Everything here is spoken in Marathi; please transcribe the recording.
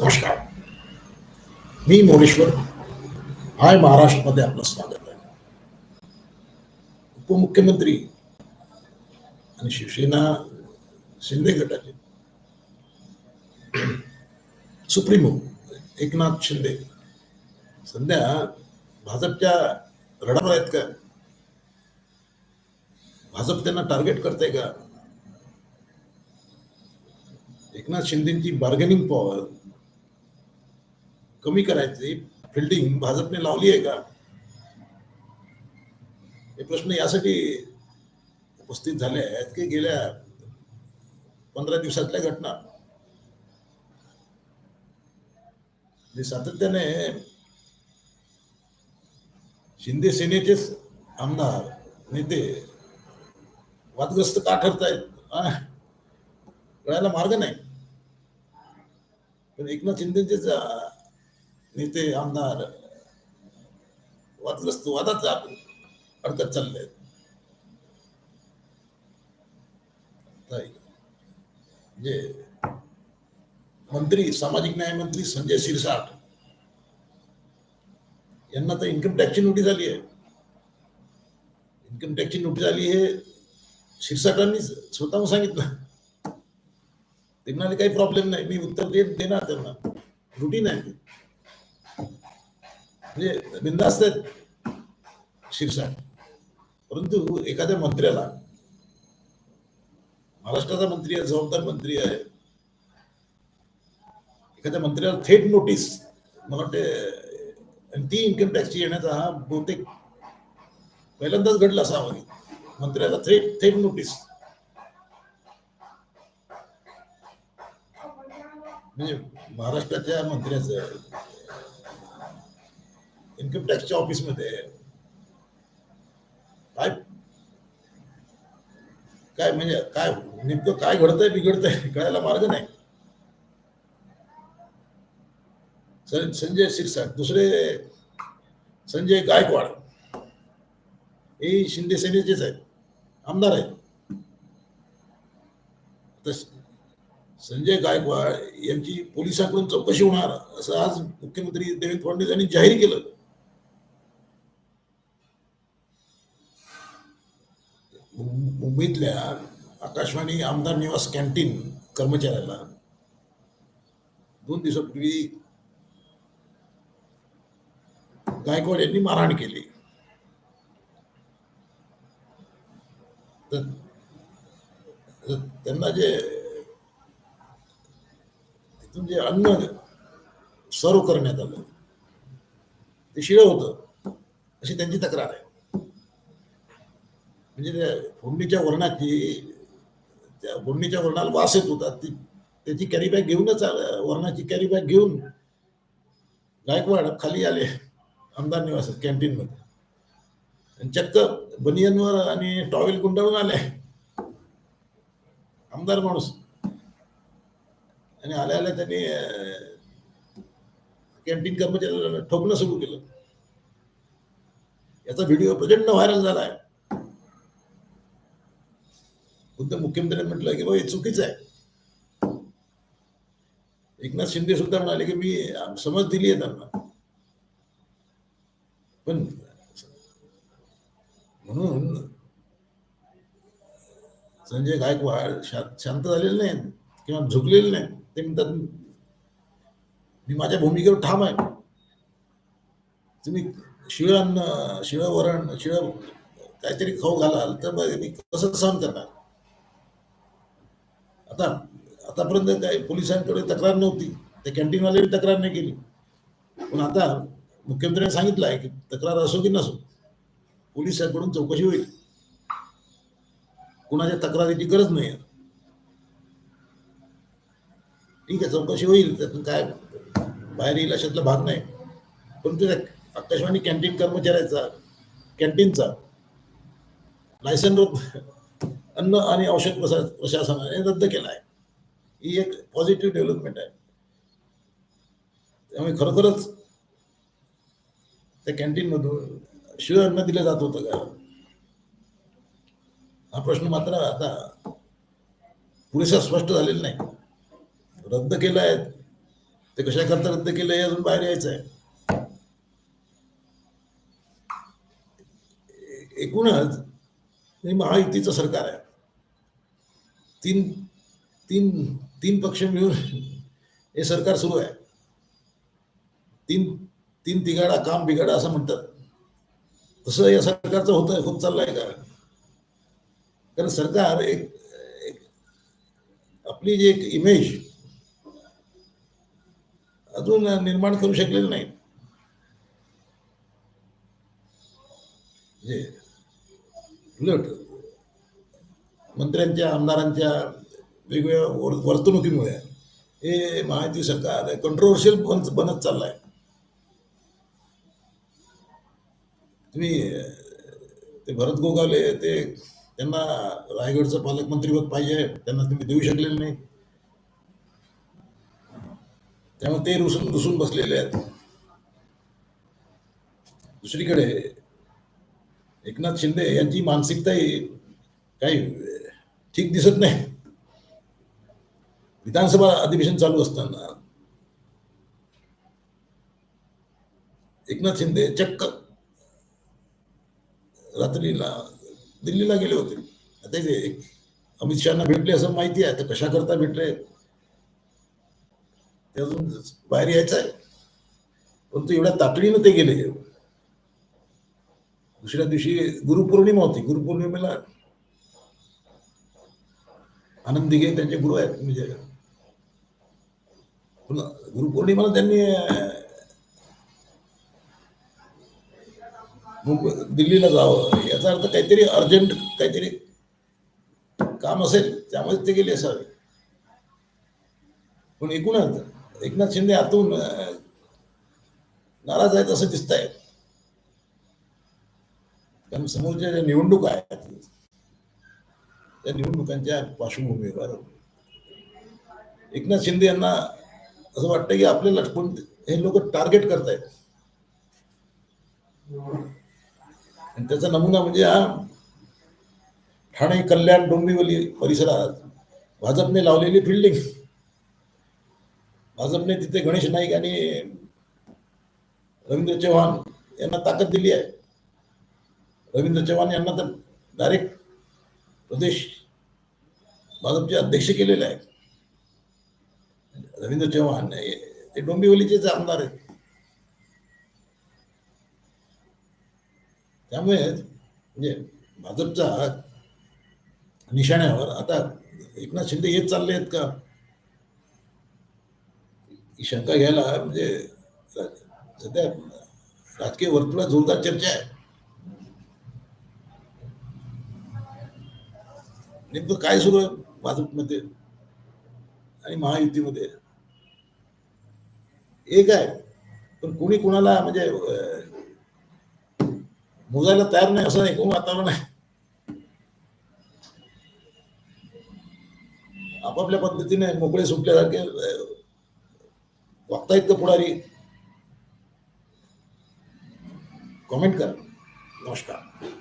नमस्कार. मी मोनेश्वर. हाय महाराष्ट्रमध्ये आपलं स्वागत आहे. उपमुख्यमंत्री आणि शिवसेना शिंदे गटाचे. सुप्रीमो एकनाथ शिंदे. सध्या भाजपच्या रडावर आहेत का? भाजप त्यांना टार्गेट करते का? एकनाथ शिंदेची बार्गेनिंग पॉवर कमी करायची. फिल्डिंग भाजपने लावली आहे का? हे प्रश्न यासाठी उपस्थित झाले आहेत की गेल्या पंधरा दिवसातल्या घटना. जे सातत्याने शिंदे सेनेचेच आमदार नेते वादग्रस्त का ठरतायत कळायला मार्ग नाही. पण एकनाथ शिंदेचेच नेते, आमदार, वादग्रस्त वादात अडकत चालले जे मंत्री, सामाजिक न्याय मंत्री संजय शिरसाट यांना तर इन्कम टॅक्सची नोटीस आली आहे इन्कम टॅक्सची नोटीस आली हे शिरसाटांनी स्वतःहून सांगितलं ते म्हणाले काही प्रॉब्लेम नाही मी उत्तर देणार त्यांना रुटीन आहे. म्हणजे बिंदास्त आहेत. शिरसाट. परंतु एखाद्या मंत्र्याला महाराष्ट्राचा मंत्री आहे जबाबदार मंत्री आहे एखाद्या मंत्र्याला थेट नोटीस मला वाटते आणि ती इन्कम टॅक्सची येण्याचा हा बहुतेक पहिल्यांदाच घडला असावा मंत्र्याला थेट थेट नोटीस. म्हणजे महाराष्ट्राच्या मंत्र्याचं इन्कम टॅक्सच्या ऑफिसमध्ये काय? काय म्हणजे काय नेमकं काय घडतंय बिघडतंय कळायला मार्ग नाही. संजय शिरसाट दुसरे संजय गायकवाड हे शिंदे सेनेचेच आहेत. आमदार आहेत. संजय गायकवाड यांची पोलिसांकडून चौकशी होणार असं आज मुख्यमंत्री देवेंद्र फडणवीस यांनी जाहीर केलं. मुं- आकाशवाणी आमदार निवास कॅन्टीन कर्मचाऱ्याला दोन दिवसापूर्वी गायकवाड यांनी मारहाण केली. तर त्यांना जे तिथून जे अन्न सर्व करण्यात आलं ते शिळं होतं अशी त्यांची तक्रार आहे. म्हणजे त्या फोडणीच्या वर्णाची त्या फोडणीच्या वरणाला वास येत होता. ती त्याची कॅरी बॅग घेऊनच आलं कॅरी बॅग घेऊन गायकवाड खाली आले आमदार निवास कॅन्टीनमध्ये आणि चक्क बनियनवर आणि टॉवेल गुंडाळून आले. आमदार माणूस. आणि आल्या आल्या त्यांनी कॅन्टीन कर्मचाऱ्याला ठोकणं सुरू केलं. याचा व्हिडिओ प्रचंड व्हायरल झाला आहे खुद्द मुख्यमंत्र्यांनी म्हटलं की बाबा हे चुकीचं आहे. एकनाथ शिंदे सुद्धा म्हणाले की मी समज दिली आहे त्यांना. पण म्हणून संजय गायकवाड शांत झालेले नाहीत किंवा झुकलेले नाहीत. ते म्हणतात मी माझ्या भूमिकेवर ठाम आहे. तुम्ही शिळ अन्न शिळ वरण शिळ काहीतरी खाऊ घालाल तर मग मी कसं सहन करणार? आता आतापर्यंत काय पोलिसांकडे तक्रार नव्हती. त्या कॅन्टीनवाले तक्रार नाही केली. पण आता मुख्यमंत्र्यांनी सांगितलं आहे की तक्रार असो की नसो पोलिसांकडून चौकशी होईल. कुणाच्या तक्रारीची गरज नाही ठीक आहे चौकशी होईल त्यातून काय बाहेर येईल अशातला भाग नाही. पण ते आकाशवाणी कॅन्टीन कर्मचाऱ्याचा कॅन्टीनचा लायसन अन्न आणि औषध प्रसा प्रशासनाने रद्द केला आहे ही एक पॉझिटिव्ह डेव्हलपमेंट आहे. त्यामुळे खरोखरच त्या कॅन्टीनमधून शिव अन्न दिलं जात होतं का? हा प्रश्न मात्र आता पुरेसा स्पष्ट झालेला नाही. रद्द केला आहे ते कशाकरता रद्द केलं हे अजून बाहेर यायचं आहे एकूणच हे महायुतीचं सरकार आहे. तीन तीन तीन पक्ष मिळून हे सरकार सुरू आहे. तीन तीन तिघाडा काम बिघाडा असं म्हणतात. तसं या सरकारचं होत होत चाललंय का कारण सरकार एक एक- आपली जी एक इमेज अजून निर्माण करू शकलेलं नाही म्हणजे उलट. मंत्र्यांच्या आमदारांच्या वेगवेगळ्या वर- वर्तणुकीमुळे हे महायुती सरकार कंट्रोवर्शियल बनत बनत चाललंय. तुम्ही ते भरत गोगावले ते त्यांना रायगडचं पालकमंत्रीपद पाहिजे त्यांना तुम्ही देऊ शकलेलं नाही. त्यामुळे ते रुसून रुसून बसलेले आहेत. दुसरीकडे एकनाथ शिंदे यांची मानसिकता काही ठीक दिसत नाही. विधानसभा अधिवेशन चालू असताना एकनाथ शिंदे चक्क रात्रीला दिल्लीला गेले होते. आता ते अमित शहाना भेटले असं माहिती आहे. तर कशा करता भेटले? ते अजून बाहेर यायचं आहे परंतु एवढ्या तातडीनं ते गेले. दुसऱ्या दिवशी गुरुपौर्णिमा होती. गुरुपौर्णिमेला आनंद दिघे त्यांचे गुरु आहेत. म्हणजे गुरुपौर्णिमाला त्यांनी मुंबई दिल्लीला जावं. याचा अर्थ काहीतरी अर्जंट काहीतरी काम असेल. त्यामुळे ते गेले असावे. पण एकूणच एकनाथ शिंदे आतून नाराज आहेत असं दिसत आहे त्यामुळे समोरच्या ज्या निवडणुका आहेत त्या निवडणुकांच्या पार्श्वभूमीवर एकनाथ शिंदे यांना असं वाटतं की आपल्याला कोण हे लोक टार्गेट करतायत. आणि त्याचा नमुना म्हणजे हा ठाणे कल्याण डोंबिवली परिसरात भाजपने लावलेली फिल्डिंग भाजपने तिथे गणेश नाईक आणि रवींद्र चव्हाण यांना ताकद दिली आहे. रवींद्र चव्हाण यांना तर डायरेक्ट प्रदेश भाजपचे अध्यक्ष केलेले आहे रवींद्र चव्हाण ते डोंबिवलीचेच आमदार आहेत. त्यामुळे म्हणजे भाजपचा निशाण्यावर आता एकनाथ शिंदे येत चालले आहेत का? ही शंका घ्यायला म्हणजे सध्या राजकीय वर्तुळात जोरदार चर्चा आहे. नेमकं काय सुरू आहे? भाजपमध्ये आणि महायुतीमध्ये. एक आहे पण कोणी कोणाला म्हणजे मोजायला तयार नाही असं नाही कोण वातावरण आहे? आपापल्या पद्धतीने मोकळे सुटल्यासारखे वागता वागतायत का पुढारी? कॉमेंट करा. नमस्कार.